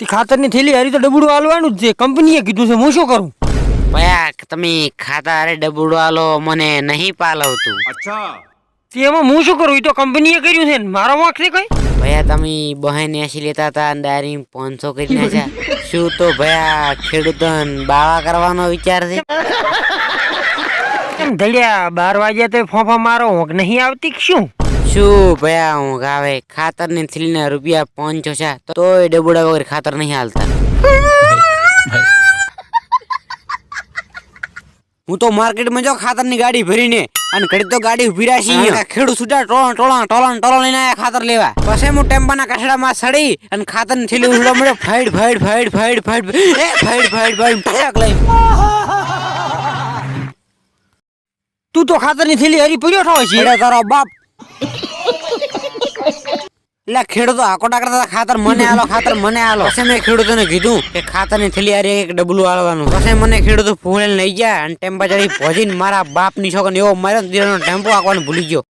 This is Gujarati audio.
તે ખાતરની થેલી હારી તો ડબુડું હાલવાનું જ છે. કંપનીએ કીધું છે હું શું કરું? ભયા તમે ખાતા અરે ડબુડો આલો મને નહીં પાલવતું. તે એમાં હું શું કરું? એ તો કંપનીએ કર્યું છે ને. મારો વાંક છે કઈ? ભયા તમે બહેન એસી લેતા હતા અને દારી પાંચસો કરી નાખ્યા. શું તો ભયા ખેડૂતન બાવા કરવાનો વિચાર છે? એમ ધડ્યા બાર વાગ્યા તો ફોફા મારો ઊંઘ નહીં આવતી શું? શું ભયા ઊંઘ આવે? ખાતરની થેલીના રૂપિયા પાંચસો છે. તોય ડબુડા વગર ખાતર નહીં હાલતા. હું તો માર્કેટમાં જો ખાતરની ગાડી ભરીને અને ઘડી તો ગાડી ઊભી રાખી. ખેડૂત છૂટા ટોળા ટોળા ટોળા ટોળા લઈને આયા ખાતર લેવા. પછી હું ટેમ્પાના કચડામાં સડી અને ખાતરની થેલી ઉડવા મળ્યો ફાઈડ ફાઈડ ફાઈડ ફાઈડ ફાઈડ એ ફાઈડ ફાઈડ ફાઈડ લઈ તું તો ખાતરની થેલી હરી પડ્યો છે. તારો બાપ એટલે ખેડૂતો આકોટા કરતા ખાતર મને આલો, ખાતર મને આલો. પછી મેં ખેડૂતોને કીધું કે ખાતરની થેલી હારી એક ડબલું આલવાનું. પછી મને ખેડૂતો ફૂલે લઈ ગયા અને ટેમ્પા ચડી ભજીને મારા બાપની છોકરીને એવો માર્યો ને દીવાનો ટેમ્પો આંકવાનું ભૂલી ગયો.